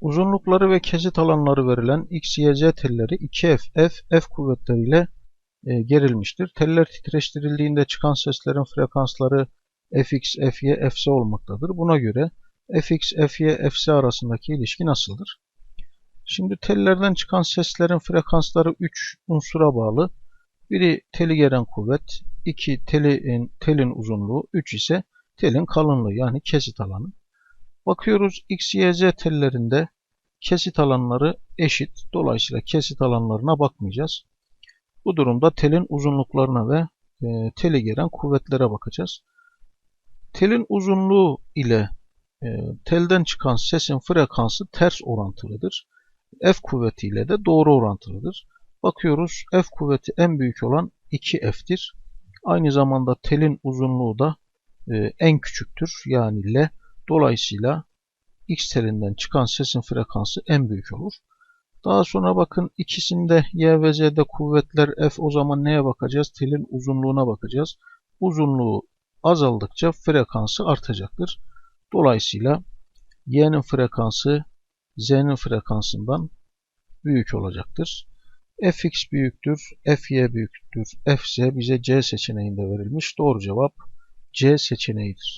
Uzunlukları ve kesit alanları verilen X, Y, Z telleri 2F, F, F kuvvetleriyle e, gerilmiştir. Teller titreştirildiğinde çıkan seslerin frekansları Fx, Fy, Fz olmaktadır. Buna göre Fx, Fy, Fz arasındaki ilişki nasıldır? Şimdi tellerden çıkan seslerin frekansları 3 unsura bağlı. Biri teli geren kuvvet, 2 telin, telin uzunluğu, 3 ise telin kalınlığı yani kesit alanı. Bakıyoruz X, Y, Z tellerinde kesit alanları eşit. Dolayısıyla kesit alanlarına bakmayacağız. Bu durumda telin uzunluklarına ve e, teli gelen kuvvetlere bakacağız. Telin uzunluğu ile e, telden çıkan sesin frekansı ters orantılıdır. F kuvvetiyle de doğru orantılıdır. Bakıyoruz F kuvveti en büyük olan 2F'tir. Aynı zamanda telin uzunluğu da e, en küçüktür yani L. Dolayısıyla X telinden çıkan sesin frekansı en büyük olur. Daha sonra bakın ikisinde Y ve Z'de kuvvetler F o zaman neye bakacağız? Telin uzunluğuna bakacağız. Uzunluğu azaldıkça frekansı artacaktır. Dolayısıyla Y'nin frekansı Z'nin frekansından büyük olacaktır. Fx büyüktür, Fy büyüktür, Fz bize C seçeneğinde verilmiş. Doğru cevap C seçeneğidir.